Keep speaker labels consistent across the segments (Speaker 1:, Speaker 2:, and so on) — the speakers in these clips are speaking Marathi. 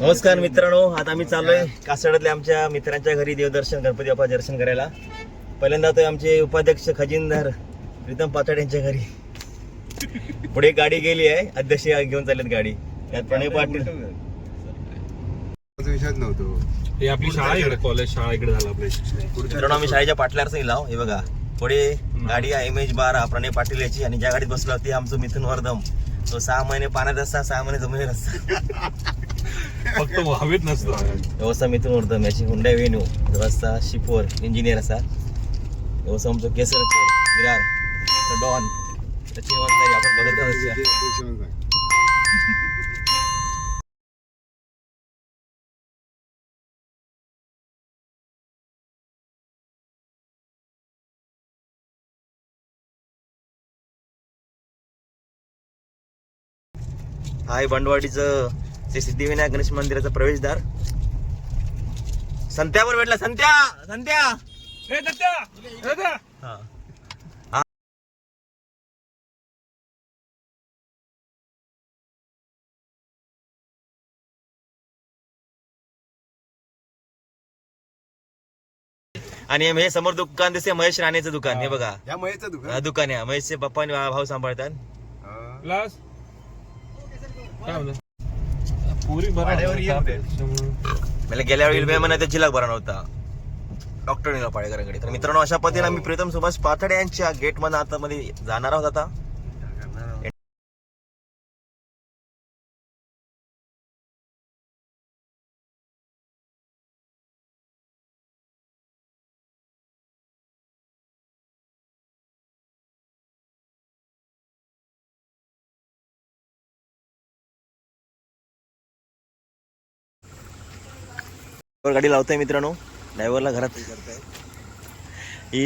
Speaker 1: नमस्कार मित्रांनो आता आम्ही चाललोय कासड्यातल्या आमच्या मित्रांच्या घरी देवदर्शन गणपती बाप्पा दर्शन करायला. पहिल्यांदा तो आमचे उपाध्यक्ष खजिनदार प्रीतम पातळ यांच्या घरी. पुढे गाडी गेली आहे अध्यक्ष घेऊन चाललेत गाडी. त्यात प्रणय पाटील.
Speaker 2: विषयच नव्हतो.
Speaker 3: हे आपली शाळा इकडे कॉलेज शाळा इकडे झाला
Speaker 1: मित्रांनो आम्ही शाळेच्या पाटल्यावर लाव हे बघा. पुढे गाडी आहे एम एच बारा प्रणय पाटील याची आणि ज्या गाडीत बसला होती आमचं मिथुन वर्धम. तो सहा महिने पाण्यात असता सहा महिने जमिनीत असता.
Speaker 3: फक्त हवेत नसतं.
Speaker 1: व्यवस्था मिथुन वर्धम याची हुंडा वेन्यू रस्ता शिपोर इंजिनियर असा. व्यवस्था आमचं केसर विरार डॉन त्याची जबाबदारी आपण बघत हाय बंडवाडीचं ते सिद्धिविनायक गणेश मंदिराचं प्रवेशद्वार. संत्यावर भेटला संत्या संत्या. हा. आणि हे समोर दुकान दिसते महेश राणेचं दुकान हे बघा.
Speaker 2: या
Speaker 1: हा
Speaker 2: दुकान?
Speaker 1: दुकान आहे. महेशचे पप्पा आणि भाऊ सांभाळतात.
Speaker 2: हा.
Speaker 3: क्लास काय म्हणलं पुरी
Speaker 2: वाड्यावर कुठे?
Speaker 1: मला गेल्या वेळी मे महिन्यात जिल्हा बरा नव्हता. डॉक्टर निला पाडेकरांकडे तर मित्रांनो अशा पद्धतीने आम्ही प्रीतम सुभाष पाथडे यांच्या गेटमध्ये आता मध्ये जाणार आहोत आता. गाडी लावतोय मित्रांनो. ड्रायव्हरला घरात. ही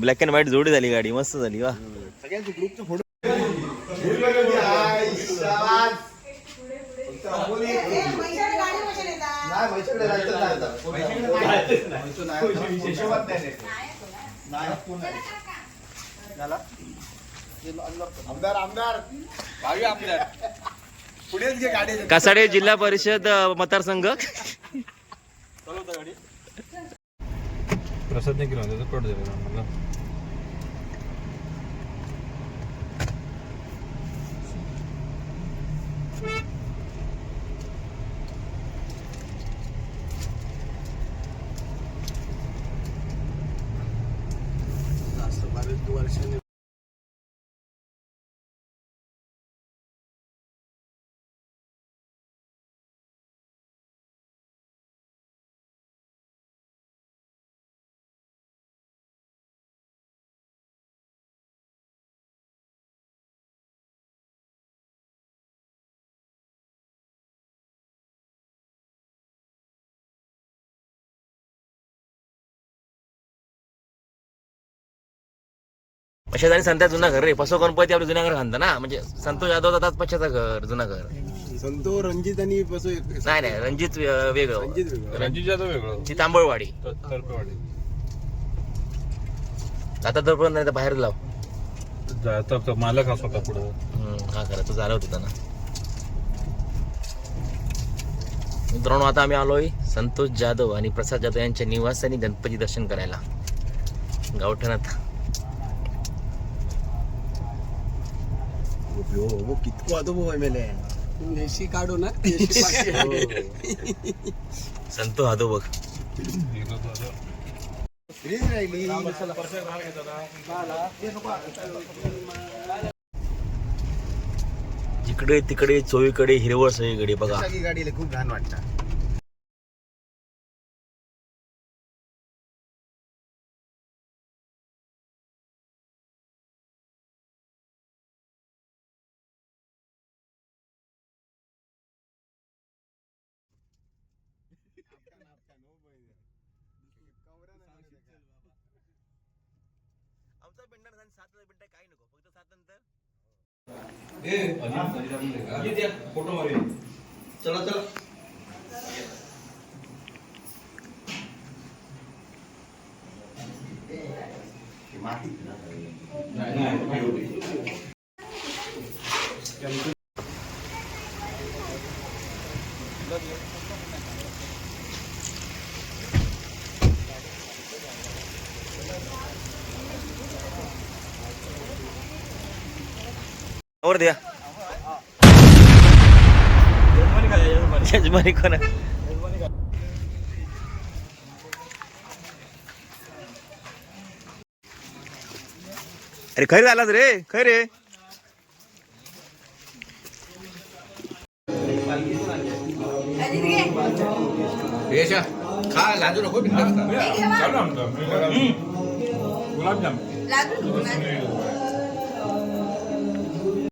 Speaker 1: ब्लॅक अँड व्हाईट जोडी झाली गाडी. मस्त झाली वा.
Speaker 2: सगळ्यांचे ग्रुपचे फोटो आमदार आमदार. भावी आमदार पुढेच घे गाडी
Speaker 1: कासाडे जिल्हा परिषद मतदारसंघ.
Speaker 3: प्रसाद नाही केला त्याचा कट झाला मला
Speaker 2: जास्त बरेच वर्षाने
Speaker 1: पश्चात आणि संत्या जुना घर रे. पसो गणपती आपलं जुना घर खांदा ना. म्हणजे संतोष जाधव जातात पश्चाचा घर जुना घर
Speaker 2: संतो रणजित आणि
Speaker 1: नाही नाही रणजित अ, वेगळं.
Speaker 2: रणजित वेगळं.
Speaker 3: रणजित जाधव वेगळं.
Speaker 1: ती तांबळवाडी. आता तर पण नाही तर बाहेर लाव.
Speaker 3: मालक हा स्वतः पुढं.
Speaker 1: हम्म, हा खरं तो झाला होता ना. मित्रांनो आता आम्ही आलोय संतोष जाधव आणि प्रसाद जाधव यांच्या निवासाने गणपती दर्शन करायला. गावठणात
Speaker 2: हो हो कितको आतो भाऊ एमएलए
Speaker 4: एसी काढू ना?
Speaker 1: संतो हादो बघ.
Speaker 2: फ्रीज राहिली
Speaker 1: जिकडे तिकडे चोवीकडे हिरवळ सगळीकडे बघा.
Speaker 2: सगळी गाडीला खूप घाण वाटतं.
Speaker 1: आमचा पिंडा सात पिंडा काही नको फक्त सात नंतर.
Speaker 4: चला चला.
Speaker 1: वर द्या. यजमानी कोण? अरे खैर झालाच रे खैर रे.
Speaker 3: खा लाजू नको गुलाबजाम.
Speaker 5: लाडू.